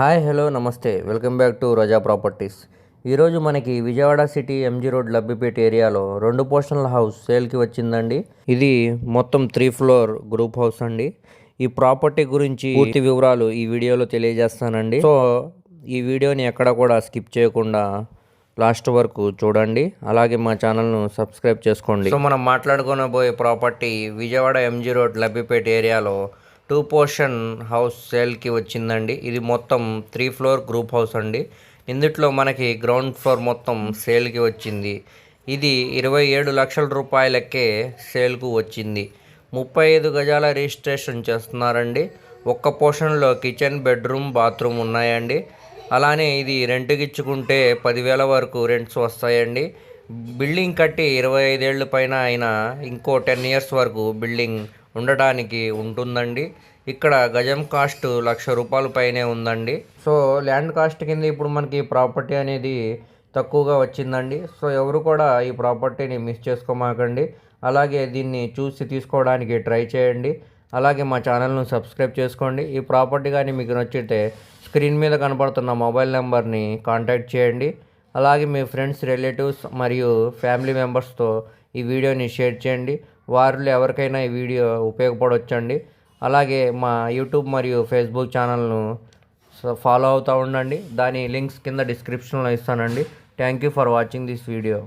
Hi hello namaste. Welcome back to Raza properties. ఈరోజు మనకి Vijayawada city MG road Labbipet ఏరియాలో రెండు పోర్షన్ల house సేల్కి వచ్చిందండి. ఇది మొత్తం త్రీ ఫ్లోర్ గ్రూప్ హౌస్ అండి. ఈ ప్రాపర్టీ గురించి పూర్తి వివరాలు ఈ వీడియోలో తెలియజేస్తానండి. సో ఈ వీడియోని ఎక్కడ కూడా స్కిప్ చేయకుండా లాస్ట్ వరకు చూడండి. అలాగే మా ఛానల్ను సబ్స్క్రైబ్ చేసుకోండి. సో మనం మాట్లాడుకోనబోయే property Vijayawada MG road Labbipet ఏరియాలో టూ పోర్షన్ హౌస్ సేల్కి వచ్చిందండి. ఇది మొత్తం త్రీ ఫ్లోర్ గ్రూప్ హౌస్ అండి. ఇందుట్లో మనకి గ్రౌండ్ ఫ్లోర్ మొత్తం సేల్కి వచ్చింది. ఇది ఇరవై ఏడు లక్షల రూపాయలకే సేల్కు వచ్చింది. ముప్పై ఐదు గజాల రిజిస్ట్రేషన్ చేస్తున్నారండి. ఒక్క పోర్షన్లో కిచెన్ బెడ్రూమ్ బాత్రూమ్ ఉన్నాయండి. అలానే ఇది రెంట్కి ఇచ్చుకుంటే పదివేల వరకు రెంట్స్ వస్తాయండి. బిల్డింగ్ కట్టి ఇరవై ఐదేళ్ళు పైన అయినా ఇంకో టెన్ ఇయర్స్ వరకు బిల్డింగ్ ఉండడానికి ఉంటుందండి. ఇక్కడ గజం కాస్ట్ లక్ష రూపాయల పైనే ఉందండి. సో ల్యాండ్ కాస్ట్ కింద ఇప్పుడు మనకి ప్రాపర్టీ అనేది తక్కువగా వచ్చిందండి. సో ఎవరు కూడా ఈ ప్రాపర్టీని మిస్ చేసుకోమాకండి. అలాగే దీన్ని చూసి తీసుకోవడానికి ట్రై చేయండి. అలాగే మా ఛానల్ను సబ్స్క్రైబ్ చేసుకోండి. ఈ ప్రాపర్టీ కానీ మీకు నచ్చితే స్క్రీన్ మీద కనపడుతున్న మొబైల్ నెంబర్ని కాంటాక్ట్ చేయండి. అలాగే మీ ఫ్రెండ్స్ రిలేటివ్స్ మరియు ఫ్యామిలీ మెంబర్స్తో ఈ వీడియోని షేర్ చేయండి. వారిలో ఎవరికైనా ఈ వీడియో ఉపయోగపడవచ్చండి అలాగే మా యూట్యూబ్ మరియు ఫేస్బుక్ ఛానల్ను ఫాలో అవుతూ ఉండండి. దాని లింక్స్ కింద డిస్క్రిప్షన్లో ఇస్తానండి. Thank you for watching this video.